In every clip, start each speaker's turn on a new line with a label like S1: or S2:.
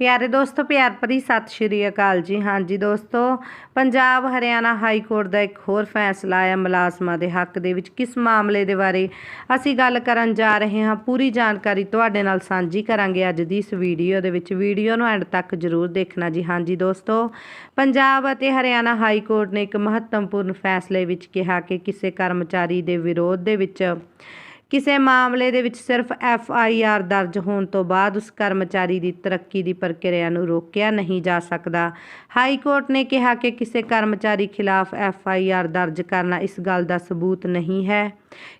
S1: ਪਿਆਰੇ ਦੋਸਤੋ, ਪਿਆਰ ਭਰੀ ਸਤਿ ਸ਼੍ਰੀ ਅਕਾਲ ਜੀ। ਹਾਂਜੀ ਦੋਸਤੋ, ਪੰਜਾਬ ਹਰਿਆਣਾ ਹਾਈ ਕੋਰਟ ਦਾ ਇੱਕ ਹੋਰ ਫੈਸਲਾ ਆਇਆ ਮੁਲਾਜ਼ਮਾਂ ਦੇ ਹੱਕ ਦੇ ਵਿੱਚ। ਕਿਸ ਮਾਮਲੇ ਦੇ ਬਾਰੇ ਅਸੀਂ ਗੱਲ ਕਰਨ ਜਾ ਰਹੇ ਹਾਂ। ਪੂਰੀ ਜਾਣਕਾਰੀ ਤੁਹਾਡੇ ਨਾਲ ਸਾਂਝੀ ਕਰਾਂਗੇ ਅੱਜ ਦੀ ਇਸ ਵੀਡੀਓ ਦੇ ਵਿੱਚ। ਵੀਡੀਓ ਨੂੰ ਐਂਡ ਤੱਕ ਜ਼ਰੂਰ ਦੇਖਣਾ ਜੀ। ਹਾਂਜੀ ਦੋਸਤੋ, ਪੰਜਾਬ ਅਤੇ ਹਰਿਆਣਾ ਹਾਈ ਕੋਰਟ ਨੇ ਇੱਕ ਮਹੱਤਵਪੂਰਨ ਫੈਸਲੇ ਵਿੱਚ ਕਿਹਾ ਕਿ ਕਿਸੇ ਕਰਮਚਾਰੀ ਦੇ ਵਿਰੋਧ ਦੇ ਵਿੱਚ ਕਿਸੇ ਮਾਮਲੇ ਦੇ ਵਿੱਚ ਸਿਰਫ ਐਫ ਆਈ ਆਰ ਦਰਜ ਹੋਣ ਤੋਂ ਬਾਅਦ ਉਸ ਕਰਮਚਾਰੀ ਦੀ ਤਰੱਕੀ ਦੀ ਪ੍ਰਕਿਰਿਆ ਨੂੰ ਰੋਕਿਆ ਨਹੀਂ ਜਾ ਸਕਦਾ। ਹਾਈ ਕੋਰਟ ਨੇ ਕਿਹਾ ਕਿ ਕਿਸੇ ਕਰਮਚਾਰੀ ਖਿਲਾਫ ਐਫ ਆਈ ਆਰ ਦਰਜ ਕਰਨਾ ਇਸ ਗੱਲ ਦਾ ਸਬੂਤ ਨਹੀਂ ਹੈ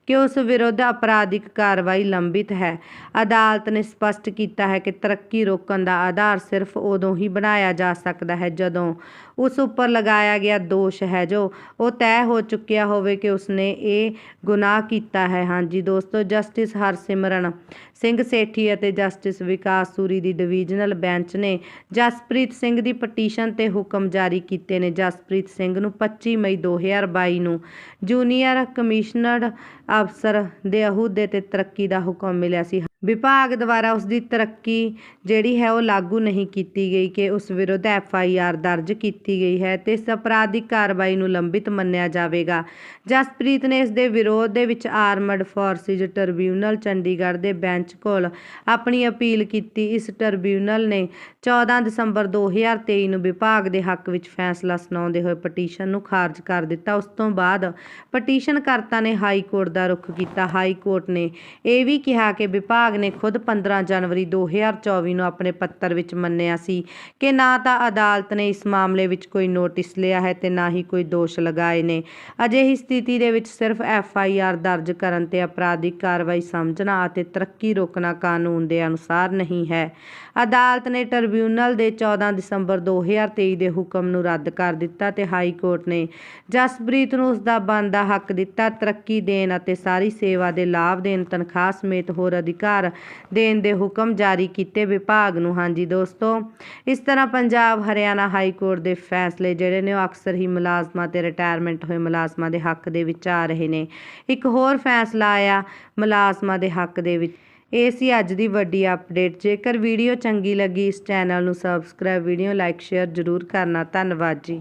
S1: ਕਿ ਉਸ ਵਿਰੁੱਧ ਅਪਰਾਧਿਕ ਕਾਰਵਾਈ ਲੰਬਿਤ ਹੈ। ਅਦਾਲਤ ਨੇ ਸਪਸ਼ਟ ਕੀਤਾ ਹੈ ਕਿ ਤਰੱਕੀ ਰੋਕਣ ਦਾ ਆਧਾਰ ਸਿਰਫ ਉਦੋਂ ਹੀ ਬਣਾਇਆ ਜਾ ਸਕਦਾ ਹੈ ਜਦੋਂ ਉਸ ਉੱਪਰ ਲਗਾਇਆ ਗਿਆ ਦੋਸ਼ ਹੈ ਜੋ ਉਹ ਤੈਅ ਹੋ ਚੁੱਕਿਆ ਹੋਵੇ ਕਿ ਉਸਨੇ ਇਹ ਗੁਨਾਹ ਕੀਤਾ ਹੈ। ਹਾਂਜੀ ਦੋਸਤੋ ਜਸਟਿਸ ਹਰਸਿਮਰਨ ਸਿੰਘ ਸੇਠੀ ਅਤੇ ਜਸਟਿਸ ਵਿਕਾਸ ਸੂਰੀ ਦੀ ਡਿਵੀਜ਼ਨਲ ਬੈਂਚ ਨੇ ਜਸਪ੍ਰੀਤ ਸਿੰਘ ਦੀ ਪਟੀਸ਼ਨ ਤੇ ਹੁਕਮ ਜਾਰੀ ਕੀਤੇ ਨੇ। ਜਸਪ੍ਰੀਤ ਸਿੰਘ ਨੂੰ 25 ਮਈ 2022 ਨੂੰ ਜੂਨੀਅਰ ਕਮਿਸ਼ਨਰ ਅਫਸਰ ਦੇ ਅਹੁਦੇ ਤੇ ਤਰੱਕੀ ਦਾ ਹੁਕਮ ਮਿਲਿਆ ਸੀ। ਵਿਭਾਗ ਦੁਆਰਾ ਉਸ ਦੀ ਤਰੱਕੀ ਜਿਹੜੀ ਹੈ ਉਹ ਲਾਗੂ ਨਹੀਂ ਕੀਤੀ ਗਈ ਕਿ ਉਸ ਵਿਰੁੱਧ ਐਫ ਆਈ ਆਰ ਦਰਜ ਕੀਤੀ ਗਈ ਹੈ ਤੇ ਇਸ ਅਪਰਾਧਿਕ ਕਾਰਵਾਈ ਨੂੰ ਲੰਬਿਤ ਮੰਨਿਆ ਜਾਵੇਗਾ। ਜਸਪ੍ਰੀਤ ਨੇ ਇਸ ਦੇ ਵਿਰੋਧ ਦੇ ਵਿੱਚ ਆਰਮਡ ਫੋਰਸਿਸ ਟ੍ਰਿਬਿਊਨਲ ਚੰਡੀਗੜ੍ਹ ਦੇ ਬੈਂਚ ਕੋਲ ਆਪਣੀ ਅਪੀਲ ਕੀਤੀ। ਇਸ ਟ੍ਰਿਬਿਊਨਲ ਨੇ 14 ਦਸੰਬਰ 2023 ਨੂੰ ਵਿਭਾਗ ਦੇ ਹੱਕ ਵਿੱਚ ਫੈਸਲਾ ਸੁਣਾਉਂਦੇ ਹੋਏ ਪਟੀਸ਼ਨ ਨੂੰ ਖਾਰਜ ਕਰ ਦਿੱਤਾ। ਉਸ ਤੋਂ ਬਾਅਦ ਪਟੀਸ਼ਨਕਰਤਾ ਨੇ ਹਾਈ ਕੋਰਟ ਦਾ ਰੁਖ ਕੀਤਾ। ਹਾਈ ਕੋਰਟ ਨੇ ਇਹ ਵੀ ਕਿਹਾ ਕਿ ਵਿਭਾਗ ਨੇ ਖੁਦ 15 ਜਨਵਰੀ 2024 ਨੂੰ ਆਪਣੇ ਪੱਤਰ ਵਿੱਚ ਮੰਨਿਆ ਸੀ ਕਿ ਨਾ ਤਾਂ ਅਦਾਲਤ ਨੇ ਇਸ ਮਾਮਲੇ ਵਿੱਚ ਕੋਈ ਨੋਟਿਸ ਲਿਆ ਹੈ ਤੇ ਨਾ ਹੀ ਕੋਈ ਦੋਸ਼ ਲਗਾਏ ਨੇ। ਅਜਿਹੀ ਸਥਿਤੀ ਦੇ ਵਿੱਚ ਸਿਰਫ ਐਫ ਆਈ ਆਰ ਦਰਜ ਕਰਨ ਤੇ ਅਪਰਾਧਿਕ ਕਾਰਵਾਈ ਸਮਝਣਾ ਅਤੇ ਤਰੱਕੀ ਰੋਕਣਾ ਕਾਨੂੰਨ ਦੇ ਅਨੁਸਾਰ ਨਹੀਂ ਹੈ। ਅਦਾਲਤ ਨੇ ਟ੍ਰਿਬਿਊਨਲ ਦੇ 14 ਦਸੰਬਰ 2023 ਦੇ ਹੁਕਮ ਨੂੰ ਰੱਦ ਕਰ ਦਿੱਤਾ ਤੇ ਹਾਈ ਕੋਰਟ ਨੇ ਜਸਪ੍ਰੀਤ ਨੂੰ ਉਸ ਦਾ ਬਣਦਾ ਹੱਕ ਦਿੱਤਾ ਤਰੱਕੀ ਦੇਣ ਅਤੇ ਸਾਰੀ ਸੇਵਾ ਦੇ ਲਾਭ ਦੇਣ ਤਨਖਾਹ ਸਮੇਤ ਹੋਰ ਅਧਿਕਾਰ ਦੇਣ ਦੇ ਹੁਕਮ ਜਾਰੀ ਕੀਤੇ ਵਿਭਾਗ ਨੂੰ। ਹਾਂਜੀ ਦੋਸਤੋ, ਇਸ ਤਰ੍ਹਾਂ ਪੰਜਾਬ, ਹਰਿਆਣਾ ਹਾਈ ਕੋਰਟ ਦੇ ਫੈਸਲੇ ਜਿਹੜੇ ਨੇ ਉਹ ਅਕਸਰ ਹੀ ਮੁਲਾਜ਼ਮਾਂ ਤੇ ਰਿਟਾਇਰਮੈਂਟ ਹੋਏ ਮੁਲਾਜ਼ਮਾਂ ਦੇ ਹੱਕ ਦੇ ਵਿੱਚ ਆ ਰਹੇ ਨੇ। ਇੱਕ ਹੋਰ ਫੈਸਲਾ ਆਇਆ ਮੁਲਾਜ਼ਮਾਂ ਦੇ ਹੱਕ ਦੇ ਵਿੱਚ। ਇਹ ਸੀ ਅੱਜ ਦੀ ਵੱਡੀ ਅਪਡੇਟ ਜੇਕਰ ਵੀਡੀਓ ਚੰਗੀ ਲੱਗੀ ਇਸ ਚੈਨਲ ਨੂੰ ਸਬਸਕ੍ਰਾਈਬ ਵੀਡੀਓ ਲਾਈਕ ਸ਼ੇਅਰ ਜ਼ਰੂਰ ਕਰਨਾ। ਧੰਨਵਾਦ ਜੀ।